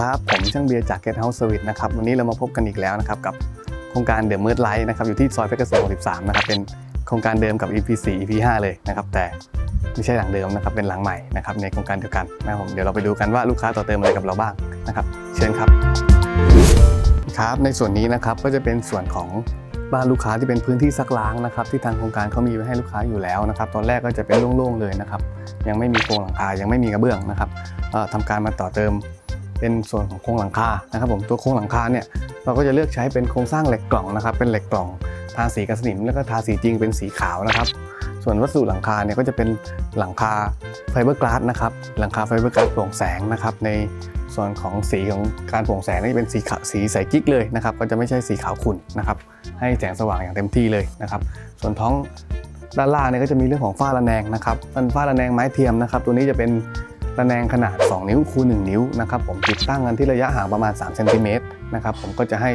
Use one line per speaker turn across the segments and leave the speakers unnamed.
ครับ ผมช่างเบียร์จาก Get House Service นะครับ วันนี้เรามาพบกันอีกแล้วนะครับ กับโครงการเด e m ม r ร์ไลท์นะครับ อยู่ที่ซอยเพชรเกษม63 นะครับ เป็นโครงการเดิมกับ EP 4 EP 5 เลยนะครับ แต่ไม่ใช่หลังเดิมนะครับ เป็นหลังใหม่นะครับ ในโครงการเดียวกันนะครับผม เดี๋ยวเราไปดูกันว่าลูกค้าต่อเติมอะไรกับเราบ้างนะครับ เชิญครับ ครับ ในส่วนนี้นะครับ ก็จะเป็นส่วนของบ้านลูกค้าที่เป็นพื้นที่ซักล้างนะครับ ที่ทางโครงการเขามีไว้ให้ลูกค้าอยู่แล้วนะครับ ตอนแรกก็จะเป็นโล่งๆเลยนะครับ ยังไม่มีโครงหลังคา ยังไม่มีกระเบื้องนะครับเอ่อทำการมาต่อเติม เป็นส่วนของโครงหลังคานะครับผมตัวโครงหลังคาเนี่ยเราก็จะเลือกใช้เป็นโครงสร้างเหล็กกล่องนะครับ เป็นเหล็กกล่องทาสีกับสนิมแล้วก็ทาสีจริงเป็นสีขาวนะครับ ส่วนวัสดุหลังคาเนี่ยก็จะเป็นหลังคาไฟเบอร์กลาสนะครับหลังคาไฟเบอร์กลาสโปร่งแสงนะครับในส่วนของสีของการโปร่งแสงนี่เป็นสีขาวสีใสกิ๊กเลยนะครับก็จะไม่ใช่สีขาวขุ่นนะครับให้แสงสว่างอย่างเต็มที่เลยนะครับส่วนท้องด้านล่างเนี่ยก็จะมีเรื่องของฝ้าระแนงนะครับเป็นฝ้าระแนงไม้เทียมนะครับ ตัวนี้จะเป็น ระแนงขนาด 2 นิ้วคูณ1นิ้วนะครับผมติดตั้งกันที่ระยะห่างประมาณ3เซนติเมตรนะครับผมก็จะให้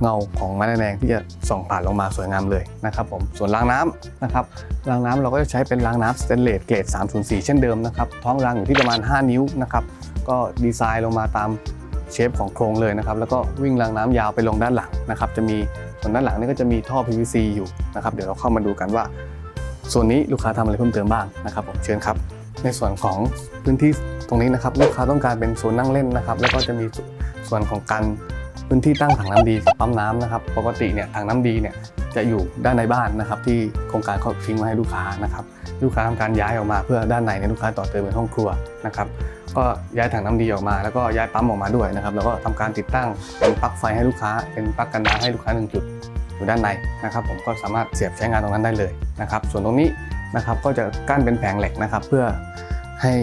เงาของไม้ระแนงที่จะส่องผ่านลงมาสวยงามเลยนะครับผมส่วนรางน้ำนะครับรางน้ำเราก็จะใช้เป็นรางน้ำสเตนเลสเกรด 304 เช่นเดิมนะครับท้องรางอยู่ที่ประมาณ 5 นิ้วนะครับก็ดีไซน์ลงมาตามเชฟของโครงเลยนะครับแล้วก็วิ่งรางน้ำยาวไปลงด้านหลังนะครับจะมีส่วนด้านหลังนี่ก็จะมีท่อ PVC อยู่นะครับเดี๋ยวเราเข้ามาดูกันว่า ส่วนนี้ลูกค้าทำอะไรเพิ่มเติมบ้างนะครับผมเชิญครับ ในส่วนของพื้นที่ตรงนี้นะครับลูกค้าต้องการเป็นโซนนั่งเล่นนะครับ แล้วก็จะมีส่วนของการพื้นที่ตั้งถังน้ำดีกับปั๊มน้ำนะครับ ปกติเนี่ยถังน้ำดีเนี่ยจะอยู่ด้านในบ้านนะครับ ที่โครงการเขาทิ้งมาให้ลูกค้านะครับ ลูกค้าทำการย้ายออกมาเพื่อด้านในเนี่ยลูกค้าต่อเติมเป็นห้องครัวนะครับ ก็ย้ายถังน้ำดีออกมา แล้วก็ย้ายปั๊มออกมาด้วยนะครับ แล้วก็ทำการติดตั้งเป็นปลั๊กไฟให้ลูกค้า เป็นปลั๊กกันน้ำให้ลูกค้าหนึ่งจุดอยู่ด้านในนะครับ ผมก็สามารถเสียบใช้งานตรงนั้นได้เลยนะครับ ส่วนตรงนี้ นะครับก็จะกั้นเป็นแผงเหล็กนะครับ เพื่อให้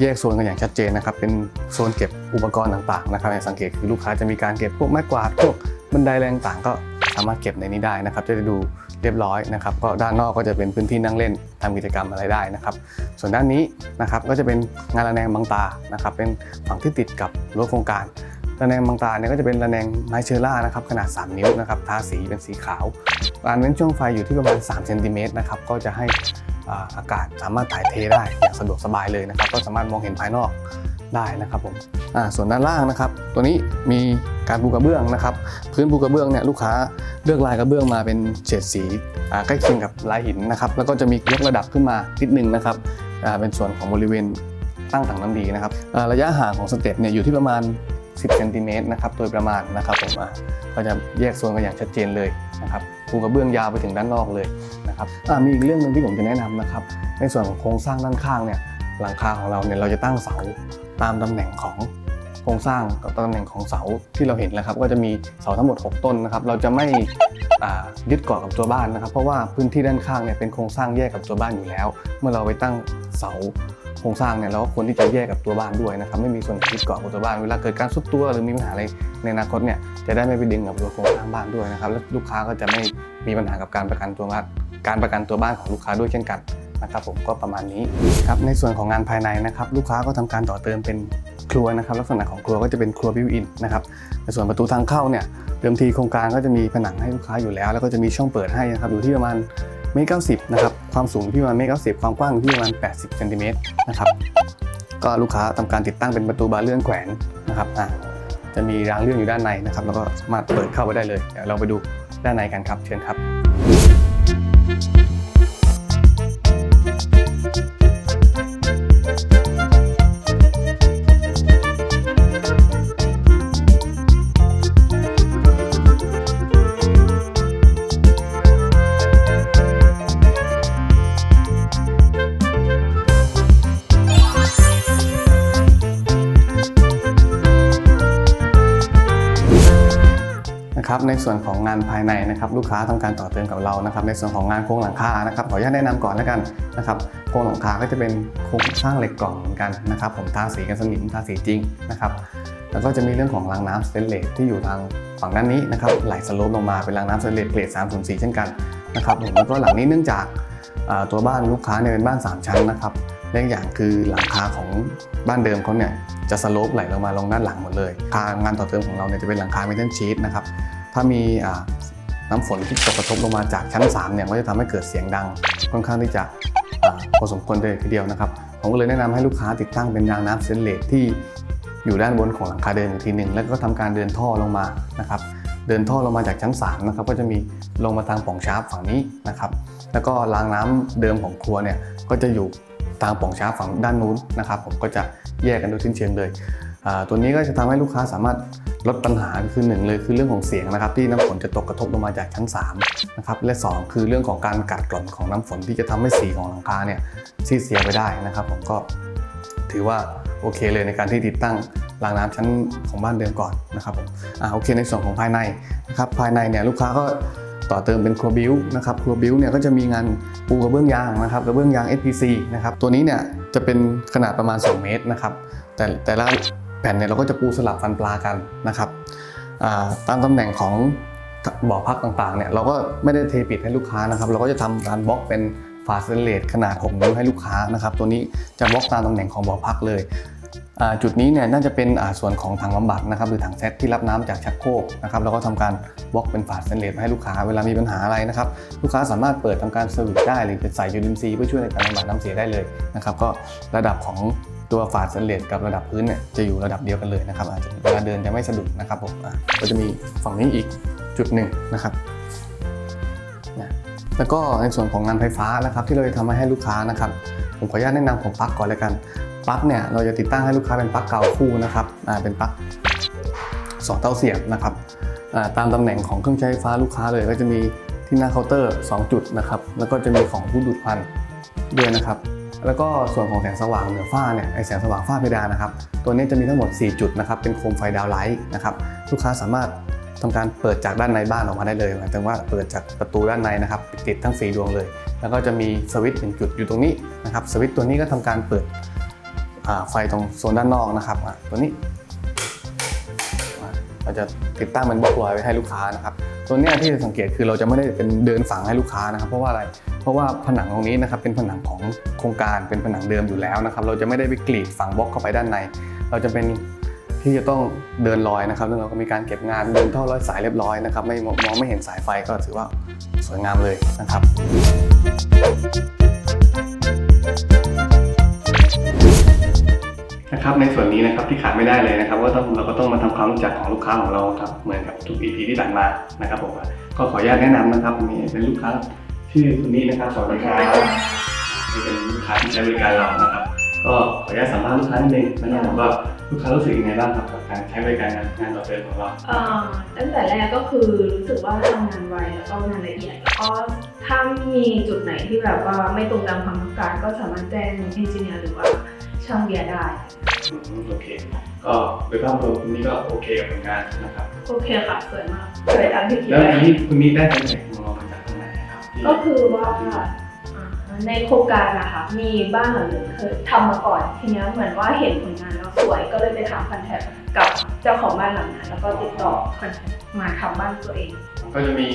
แยกโซนกันอย่างชัดเจนนะครับ เป็นโซนเก็บอุปกรณ์ต่างๆนะครับอย่างสังเกตคือลูกค้าจะมีการเก็บพวกไม้กวาดพวกบันไดแรงต่างๆก็สามารถเก็บในนี้ได้นะครับ จะได้ดูเรียบร้อยนะครับก็ด้านนอกก็จะเป็นพื้นที่นั่งเล่นทำกิจกรรมอะไรได้นะครับ ส่วนด้านนี้นะครับก็จะเป็นงานระแนงบางตานะครับ เป็นฝั่งที่ติดกับรั้วโครงการ ระแนงบางตาเนี่ยก็จะเป็นระแนงไมเชอร่านะครับขนาด 3 นิ้วนะครับทาสีเป็นสีขาวการเว้นช่วงไฟอยู่ที่ประมาณ3เซนติเมตรนะครับก็จะให้อากาศสามารถถ่ายเทได้อย่างสะดวกสบายเลยนะครับ ก็สามารถมองเห็นภายนอกได้นะครับผมส่วนด้านล่างนะครับ ตัวนี้มีการปูกระเบื้องนะครับ พื้นปูกระเบื้องเนี่ยลูกค้าเลือกลายกระเบื้องมาเป็นเฉดสีใกล้เคียงกับลายหินนะครับ แล้วก็จะมียกระดับขึ้นมานิดนึงนะครับเป็นส่วนของบริเวณตั้งถังน้ำดีนะครับระยะห่างของสเต็ปเนี่ยอยู่ที่ประมาณ 10เซนติเมตรนะครับโดยประมาณนะครับผมก็จะแยกโซนกันอย่างชัดเจนเลยนะครับปูกระเบื้องยาวไปถึงด้านนอกเลยนะครับมีอีกเรื่องหนึ่งที่ผมจะแนะนำนะครับ ในส่วนของโครงสร้างด้านข้างเนี่ยหลังคาของเราเนี่ยเราจะตั้งเสาตามตำแหน่งของโครงสร้างกับตำแหน่งของเสาที่เราเห็นแล้วครับก็จะมีเสาทั้งหมด 6 ต้นนะครับ เราจะไม่ยึดเกาะกับตัวบ้านนะครับ เพราะว่าพื้นที่ด้านข้างเนี่ยเป็นโครงสร้างแยกกับตัวบ้านอยู่แล้ว เมื่อเราไปตั้งเสา โครงสร้างเนี่ยเราก็ควรที่จะแยกกับตัวบ้านด้วยนะครับไม่มีส่วนยึดเกาะกับตัวบ้านเวลาเกิดการซุดตัวหรือมีปัญหาอะไรในอนาคตเนี่ยจะได้ไม่ไปดึงกับตัวโครงสร้างบ้านด้วยนะครับและลูกค้าก็จะไม่มีปัญหากับการประกันตัวบ้านการประกันตัวบ้านของลูกค้าด้วยเช่นกันนะครับผมก็ประมาณนี้ครับในส่วนของงานภายในนะครับลูกค้าก็ทำการต่อเติมเป็นครัวนะครับลักษณะของครัวก็จะเป็นครัวบิวอินนะครับในส่วนประตูทางเข้าเนี่ยเดิมทีโครงการก็จะมีผนังให้ลูกค้าอยู่แล้ว แล้วก็จะมีช่องเปิดให้นะครับอยู่ที่ประมาณเมตรเก้าสิบนะครับ ความสูงที่ประมาณเมตรเก้าสิบความกว้างที่ประมาณ 80เซนติเมตรนะครับก็ลูกค้าทำการติดตั้งเป็นประตูบานเลื่อนแขวนนะครับอะจะมีรางเลื่อนอยู่ด้านในนะครับ แล้วก็สามารถเปิดเข้าไปได้เลยเดี๋ยวเราไปดูด้านในกันครับเชิญครับ ในส่วนของงานภายในนะครับลูกค้าต้องการต่อเติมกับเรานะครับในส่วนของงานโครงหลังคานะครับขออนุญาตแนะนำก่อนแล้วกันนะครับโครงหลังคาก็จะเป็นโครงสร้างเหล็กกล่องเหมือนกันนะครับผมทาสีกันสนิมทาสีจริงนะครับแล้วก็จะมีเรื่องของรางน้ำสเตนเลสที่อยู่ทางฝั่งด้านนี้นะครับไหลสโลปลงมาเป็นรางน้ำสเตนเลสเกรด304เช่นกันนะครับผมแล้วก็หลังนี้เนื่องจากตัวบ้านลูกค้าเนี่ยเป็นบ้าน 3 ชั้นนะครับและอีกอย่างคือหลังคาของบ้านเดิมเขาเนี่ยจะสโลปไหลลงมาลงด้านหลังหมดเลย ทางงานต่อเติมของเราเนี่ยจะเป็นหลังคาเมทัลชีทนะครับ ถ้ามีน้ำฝนที่ตกกระทบลงมาจากชั้น3เนี่ยก็จะทำให้เกิดเสียงดังค่อนข้างที่จะพอสมควรเลยทีเดียวนะครับ ผมก็เลยแนะนำให้ลูกค้าติดตั้งเป็นรางน้ำเตนเลสที่อยู่ด้านบนของหลังคาเดิมอีกทีหนึ่งแล้วก็ทำการเดินท่อลงมานะครับ เดินท่อลงมาจากชั้น3นะครับก็จะมีลงมาทางป่องชาร์ปฝั่งนี้นะครับ แล้วก็รางน้ำเดิมของครัวเนี่ยก็จะอยู่ทางป่องชาร์ปฝั่งด้านนู้นนะครับ ผมก็จะแยกกันโดยสิ้นเชิงเลยตัวนี้ก็จะทำให้ลูกค้าสามารถ ลดปัญหาคือหนึ่งเลยคือเรื่องของเสียงนะครับ ที่น้ำฝนจะตกกระทบลงมาจากชั้น3นะครับและสองคือเรื่องของการกัดกร่อนของน้ำฝนที่จะทำให้สีของหลังคาเนี่ยซีเสียไปได้นะครับผมก็ถือว่าโอเคเลยในการที่ติดตั้งรางน้ำชั้นของบ้านเดิมก่อนนะครับผมอ่าโอเคในส่วนของภายในนะครับภายในเนี่ยลูกค้าก็ต่อเติมเป็นครัวบิวนะครับครัวบิวเนี่ยก็จะมีงานปูกระเบื้องยางนะครับกระเบื้องยาง SPC นะครับตัวนี้เนี่ยจะเป็นขนาดประมาณ 2 เมตรนะครับแต่แต่ละ ผ่นเนี่ยเราก็จะปูสลับฟันปลากันนะครับตามตำแหน่งของบ่อพักต่างๆเนี่ยเราก็ไม่ได้เทปิดให้ลูกค้านะครับ เราก็จะทำการบล็อกเป็นฝาสเตนเลสขนาด6นิ้วให้ลูกค้านะครับ ตัวนี้จะบล็อกตามตำแหน่งของบ่อพักเลยจุดนี้เนี่ยน่าจะเป็นส่วนของถังบำบัดนะครับหรือถังเซตที่รับน้ำจากชักโครกนะครับแล้วก็ทำการบล็อกเป็นฝาสแตนเลสให้ลูกค้าเวลามีปัญหาอะไรนะครับลูกค้าสามารถเปิดทำการเซอร์วิสได้หรือจะใส่ยูรินซีเพื่อช่วยในการบำบัดน้ำเสียได้เลยนะครับก็ระดับของ ตัวฝาดสแตนเลสกับระดับพื้นเนี่ยจะอยู่ระดับเดียวกันเลยนะครับอาจจะเวลาเดินจะไม่สะดุดนะครับผมก็จะมีฝั่งนี้อีกจุดหนึ่งนะครับนะแล้วก็ในส่วนของงานไฟฟ้านะครับที่เราจะทำให้ลูกค้านะครับ ผมขออนุญาตแนะนำของปลั๊กก่อนเลยกันปลั๊กเนี่ยเราจะติดตั้งให้ลูกค้าเป็นปลั๊กเก่าคู่นะครับอ่าเป็นปลั๊กสองเต้าเสียบนะครับอ่าตามตำแหน่งของเครื่องใช้ไฟฟ้าลูกค้าเลยก็จะมีที่หน้าเคาน์เตอร์ 2 จุดนะครับแล้วก็จะมีของผู้ดูดควันด้วยนะครับ แล้วก็ส่วนของแสงสว่างเหนือฝ้าเนี่ยไอแสงสว่างฝ้าเพดานนะครับ ตัวนี้จะมีทั้งหมด 4 จุดนะครับ เป็นโคมไฟดาวไลท์นะครับ ลูกค้าสามารถทำการเปิดจากด้านในบ้านออกมาได้เลยหมายถึงว่าเปิดจากประตูด้านในนะครับ ติดทั้ง 4 ดวงเลย แล้วก็จะมีสวิตช์หนึ่งจุดอยู่ตรงนี้นะครับ สวิตช์ตัวนี้ก็ทำการเปิดไฟตรงโซนด้านนอกนะครับ ตัวนี้เราจะติดตั้งเป็นบล็อกลอยไว้ให้ลูกค้านะครับ ตัวเนี้ยที่สังเกตคือเราจะไม่ได้เป็นเดินฝังให้ลูกค้านะครับ เพราะว่าอะไร เพราะว่าผนังตรงนี้นะครับเป็นผนังของโครงการเป็นผนังเดิมอยู่แล้วนะครับ เราจะไม่ได้ไปกรีดฝังบล็อกเข้าไปด้านใน เราจะเป็นที่จะต้องเดินลอยนะครับแล้วเราก็มีการเก็บงานเดินท่อร้อยสายเรียบร้อยนะครับไม่มองไม่เห็นสายไฟก็ถือว่าสวยงามเลยนะครับ ครับในส่วนนี้นะครับที่ขาดไม่ได้เลยนะครับว่าต้องเราก็ต้องมาทำความรู้จักของลูกค้าของเราครับเหมือนกับทุก EP ที่ผ่านมานะครับผมก็ขออนุญาตแนะนำนะครับมีเป็นลูกค้าชื่อคุณนี้นะครับสวัสดีครับนี่เป็นลูกค้าที่ใช้บริการเรานะครับ ก็ขออนุญาตสัมภาษณ์ลูกค้านิดนึงนะครับว่าลูกค้ารู้สึกยังไงบ้างครับกับการใช้บริการงานงานต่อเติมของเรา
ตั้งแต่แรกก็คือรู้สึกว่าทำงานไวแล้วก็งานละเอียดแล้วก็ถ้ามีจุดไหนที่แบบว่าไม่ตรงตามความต้องการก็สามารถแจ้งเอนจิเนียร์หรือว่า ช่างเบียร์ได้
อืมโอเค ก็โดยภาพรวมคุณนี้ก็โอเคกับผลงานนะครับ
โอเคค่ะสวยมากสวยตามที่คิด
แล้ว
ไว้
อันนี้คุณนี้ได้ตำแหน่งของเรามาจากตรงไหนครับที่
ก็คือว่าอ่าในโครงการนะคะมีบ้านหลังหนึ่งเคยทำมาก่อนทีเนี้ยเหมือนว่าเห็นผลงานแล้วสวยก็เลยไปถามคอนแทคกับเจ้าของบ้านหลังนั้นแล้วก็ติดต่อคอนแทคมาทำบ้านตัวเอง
ก็จะมี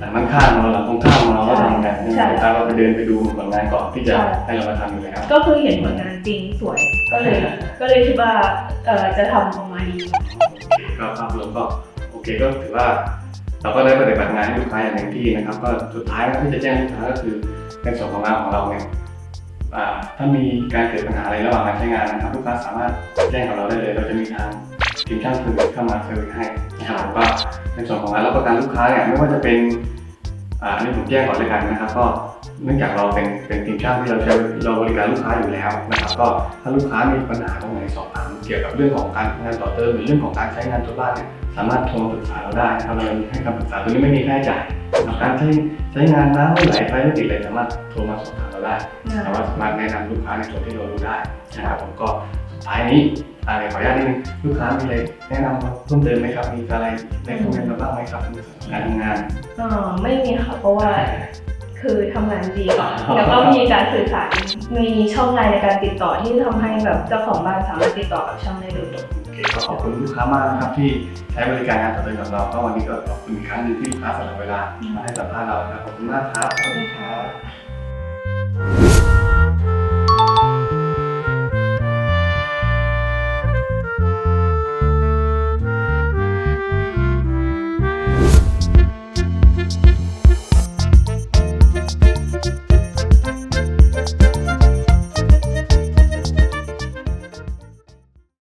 หลังข้างๆของเราหลังตรงข้ามของเราก็ทำกัน
ใช่
ถ้าเราไปเดินไปดูผลงานก่อนที่จะ
ใช่
ให้เรามาทำอยู่แล้ว
ก็คือเห็นผลงานจริงสวยก็เลย ก็เลยคิดว่าเอ่อจะทำออกมาดี
ก็ภาพรวมก็โอเคก็ถือว่า เราก็ได้ปฏิบัติงานให้ลูกค้าอย่างเต็มที่นะครับ ก็สุดท้ายแล้วที่จะแจ้งลูกค้าก็คือในส่วนของงานของเราเนี่ยอ่าถ้ามีการเกิดปัญหาอะไรระหว่างการใช้งานนะครับ ลูกค้าสามารถแจ้งกับเราได้เลย เราจะมีทาง ทีมช่างเซอร์วิสเข้ามาเซอร์วิสให้นะครับผมก็ในส่วนของงานรับประกันลูกค้าเนี่ยไม่ว่าจะเป็นอันนี้ผมแจ้งก่อนเลยกันนะครับ ก็เนื่องจากเราเป็นเป็นทีมช่างที่เราใช้เราบริการลูกค้าอยู่แล้วนะครับก็ถ้าลูกค้ามีปัญหาตรงไหนสอบถามเกี่ยวกับเรื่องของการงานต่อเติมหรือเรื่องของการใช้งานตัวบ้านเนี่ยสามารถโทรมาปรึกษาเราได้นะครับเราให้คำปรึกษาตัวนี้ไม่มีค่าใช้จ่ายการใช้ใช้งานน้ำไม่ไหลไฟไม่ติดเลยสามารถโทรมาสอบถามเราได้แต่ว่าสามารถแนะนำลูกค้าในส่วนที่เรารู้ได้นะครับผมก็สุดท้ายนี้ อ่าเดี๋ยวขออนุญาตนิดนึงลูกค้ามีอะไรแนะนำเพิ่มเติมไหมครับ มีอะไรในคอมเมนต์มาบ้างไหมครับในส่วนของการทำงาน
เออไม่มีค่ะเพราะว่าคือทำงานดีก่อนแล้วก็มีการสื่อสารมีช่องทางในการติดต่อที่ทำให้แบบเจ้าของบ้านสามารถติดต่อกับช่างได้โดยตรง
โอเคก็ขอบคุณลูกค้ามากนะครับที่ใช้บริการงานต่อเติมกับเราก็วันนี้ก็ขอบคุณอีกครั้งหนึงที่ลูกค้าสละเวลามาให้สัมภาษณ์เรานะครับขอบคุณมากครับ
ขอบคุณค่ะ